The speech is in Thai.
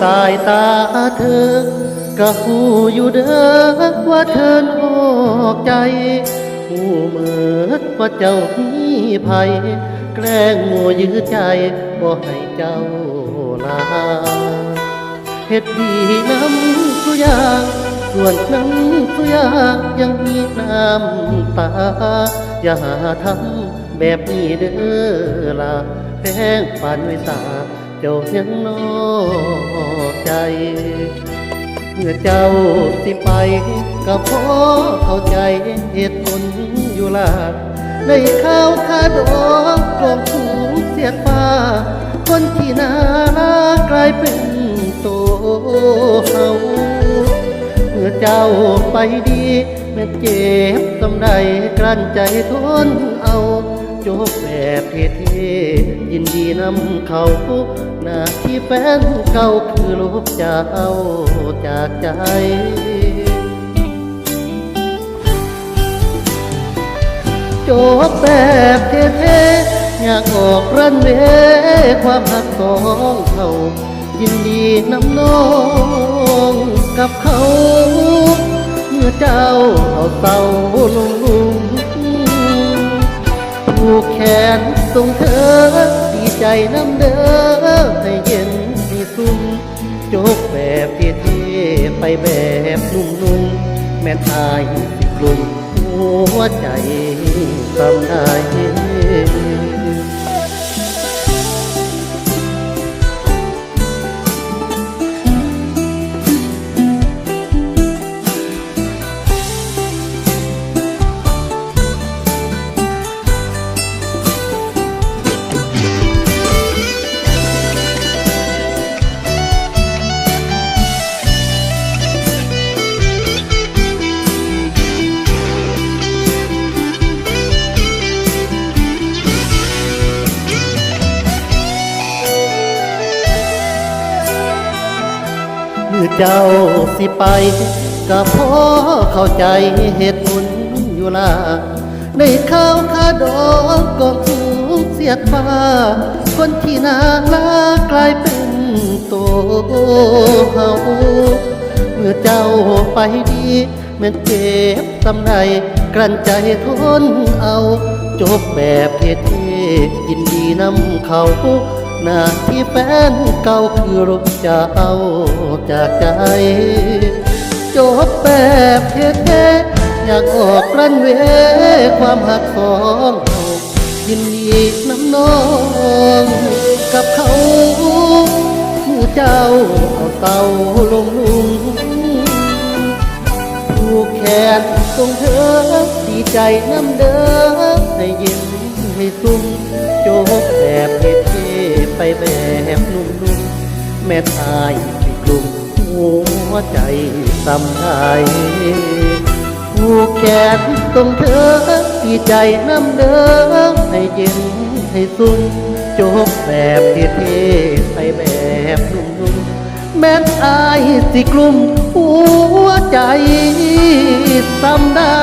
สายตาเธอ ก็หูอยู่เด้อว่าเธอนอกใจหูเหมือดว่าเจ้ามีภัย แกล้งมัวยื้อใจบ่ให้เจ้าลาเฮ็ดดีน้ำสุยาส่วนน้ำสุยายังมีน้ำตา อย่าหาทำแบบนี้เด้อละแพงปานไว้สา เจ้ายังนอกใจ เมื่อเจ้าสิไปก็พอเข้าใจเหตุผลอยู่ล่ะในข้าวคาดอกกลองสูงเสียดฟ้า คนที่น่ารักกลายเป็นโตเฮาเมื่อเจ้าไปดีแม่เจ็บสำใดกลั้นใจทนเอา จบแบบเท่ๆยินดีนำเขาหน้าที่แฟนเก่าคือลูกเจ้าจากใจจบแบบเท่ๆอยากออกรันเวความหักสองเขายินดีนำน้องกับเขา เมื่อเจ้าเอาเศร้าลง ส่งเธอ ดีใจน้ำเด้อให้เย็นให้ซุ่มจบแบบเท่ๆไปแบบนุ่มๆแม่ทายสิกลุ่มหัวใจทำได้ เมื่อเจ้าสิไปก็พอเข้าใจเหตุผลอยู่ล่ะในข้าวคาดอกก็ถูกเสียดฟ้าคนที่น่ารักกลายเป็นโตเฮาเมื่อเจ้าไปดีแม่นเจ็บสำใดกลั้นใจทนเอา จบแบบเท่ๆยินดีนำเขา หน้าที่แฟนเก่าคือรบจะเอาจากใจ จบแบบเท่ๆอยากออกรันเวความหักสองเรายินดีน้ำน้องกับเขาเมื่อเจ้าเอาเต่าลงลุมผูกแขนทรงเธอดีใจน้ำเด้อให้ยิ้มให้ซุ่มจกแบบเท่ ไปแบบนุ่มๆแม่ทายที่กลุ่มหัวใจสำไทยผูกแขนทรงเธอดีใจน้ำเด้อให้ยิ้มให้ซุ่มจกแบบเท่ๆไปแบบนุ่มๆแม่นอายสิกลุ่มหัวใจซ้ำได้